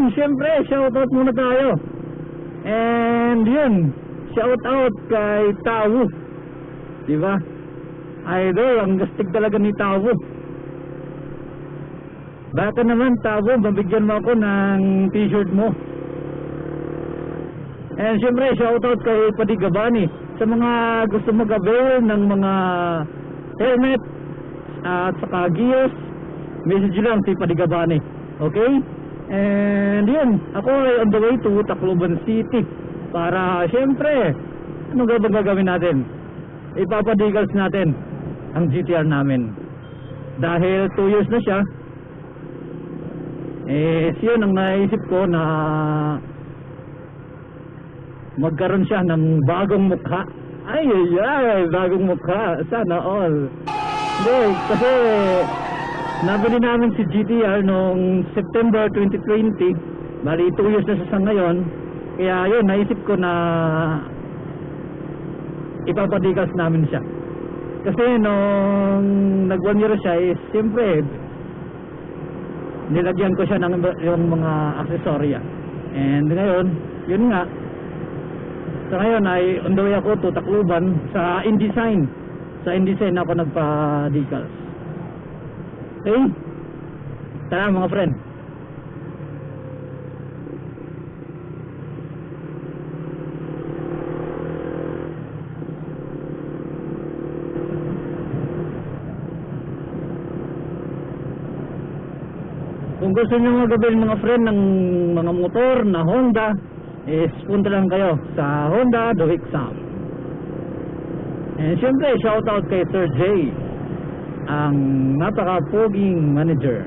Friend, syempre shoutout muna tayo. And yun, shoutout kay Tawo. Di ba? Idol, ang gastig talaga ni Tawo. Baka naman Tawo, mabigyan mo ako ng t-shirt mo. And syempre, shoutout kay Padigabani sa mga gusto mag-avail ng mga helmet at saka gears, message lang si Padigabani. Okay? And yun, ako ay on the way to Tacloban City para syempre, ano ba gagawin natin? Ipapadigals natin ang GTR namin. Dahil 2 years na siya, eh, yun ang naisip ko na magkaroon siya ng bagong mukha. Ay, ay, ay, bagong mukha. Sana all. Hindi, kasi nabili namin si GTR noong September 2020. Bali, 2 years na siya sa ngayon. Kaya yun, naisip ko na ipapadikas namin siya. Kasi nung nag one year siya, is siyempre, nilagyan ko siya ng yung mga aksesorya. And ngayon, yun nga, sa ngayon ay on the way ako to Tacloban sa InDesign. Sa InDesign ako nagpa-decals. Okay? Tara mga friend. Kung gusto nyo magabil mga friend ng mga motor na Honda, is punta lang kayo sa Honda Do Exam. And syempre, shout out kay Sir Jay, ang napaka-poging manager.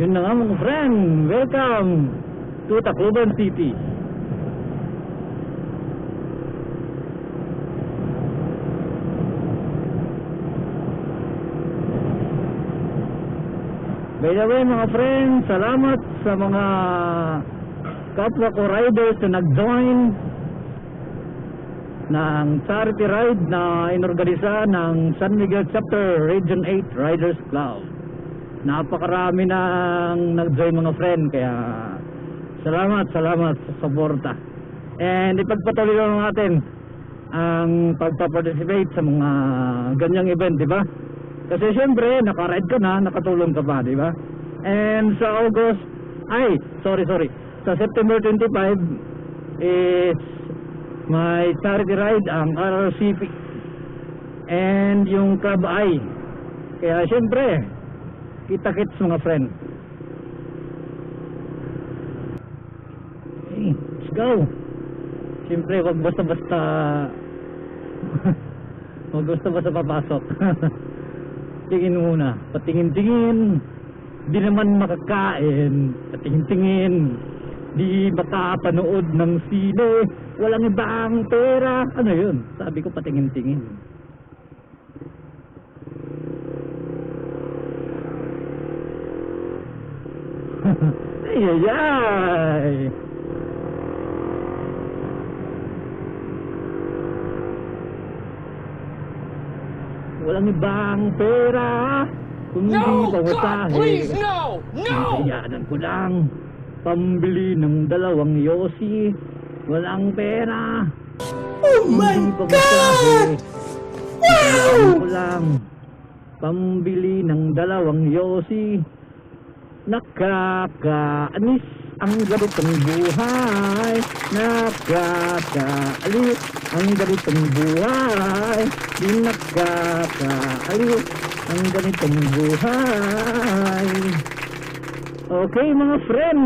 Yun na nga mga friend, welcome to Tacloban City. By the way mga friends, salamat sa mga kapwa ko riders na nag-join ng charity ride na inorganisa ng San Miguel Chapter Region 8 Riders Club. Napakarami nang nag-join mga friend kaya salamat, salamat sa suporta. And ipagpatuloy lang natin ang pagpa-participate sa mga ganyang event, di ba? Kasi syempre, naka-ride ka na, nakatulong ka pa, di ba? And sa August, ay, sorry, sorry. Sa September 25 is my charity ride ang RRCP and yung Club I. Kaya syempre, kita-kits mga friend. Okay, let's go. Syempre, wag basta-basta wag basta-basta papasok. tingin muna, patingin-tingin, di naman makakain, patingin-tingin, di makapanood ng sine, walang ibang pera, ano yun? Sabi ko patingin-tingin. ay, ay, ay. Walang ibang pera. Kung No, hindi God, please, no, no! Kayanan ko lang. Pambili ng dalawang yosi. Walang pera. Oh my pamasahe. Wow! ko lang. Pambili ng dalawang yosi. Nakakaanis ang ganitong buhay. Nakakaalis ang ganitong buhay. Di nakakaalis ang ganitong buhay. Okay mga friend.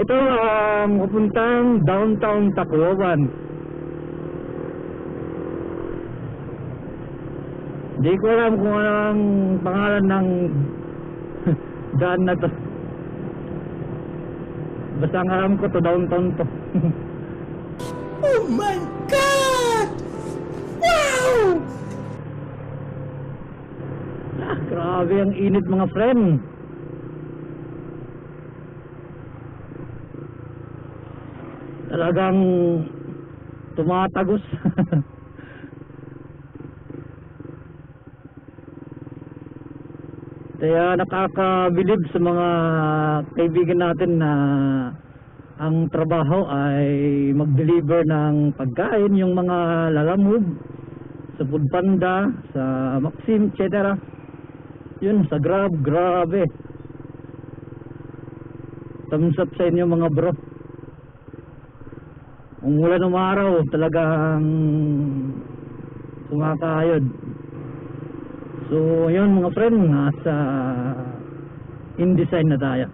Ito ang pupuntang downtown Tacloban. Di ko alam kung ano ang pangalan ng daan na to. Basta ang alam ko to downtown to. Oh my God! Wow! ah, grabe ang init mga friend. Talagang tumatagos. Kaya nakakabilib sa mga kaibigan natin na ang trabaho ay mag-deliver ng pagkain, yung mga lalamove sa Foodpanda, sa Maxim, etc. Yun, sa Grab, grabe. Thumbs up sa inyo mga bro. Kung wala ng araw, talagang kumakayod. So, yun mga friend, nasa InDesign na tayo.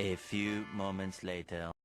A few moments later.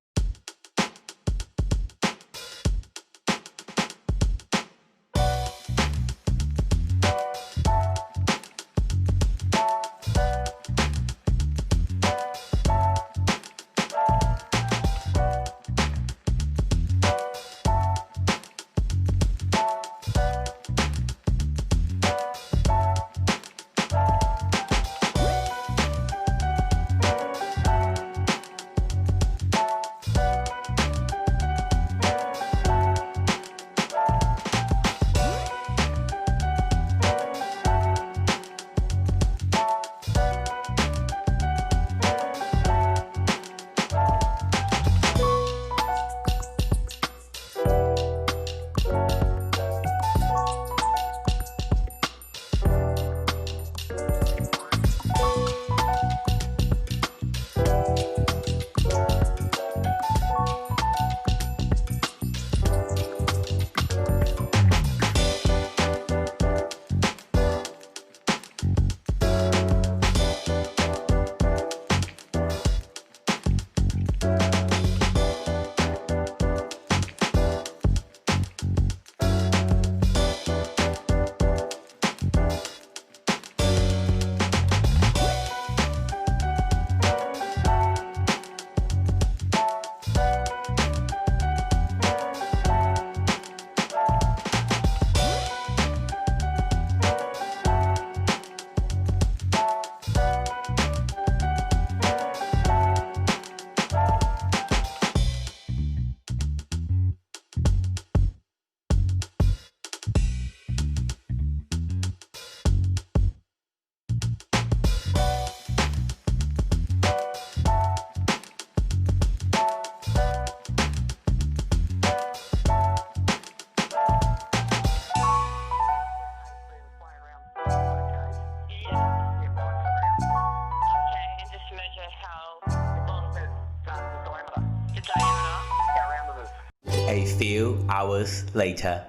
Hours later.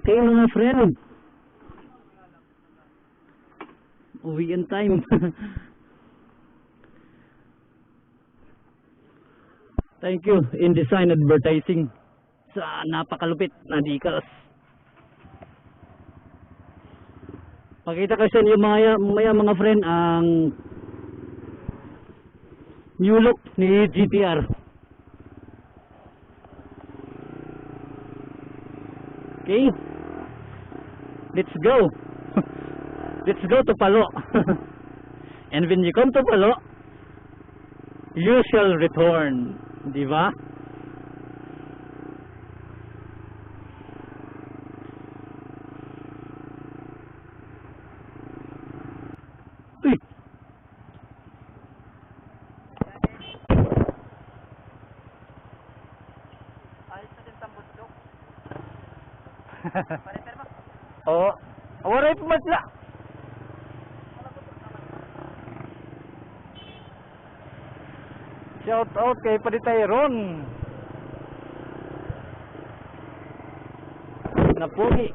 Okay mga friend. Uwian time. Thank you, InDesign Advertising sa napakalupit na decals. Pakita ko sa inyo mga, mga, mga friend ang new look ni GTR. Okay? Let's go. Let's go to Palo. And when you come to Palo, you shall return. Di ba? Oo. Waray pumasla. Shout out kay Paditayron. Napugi.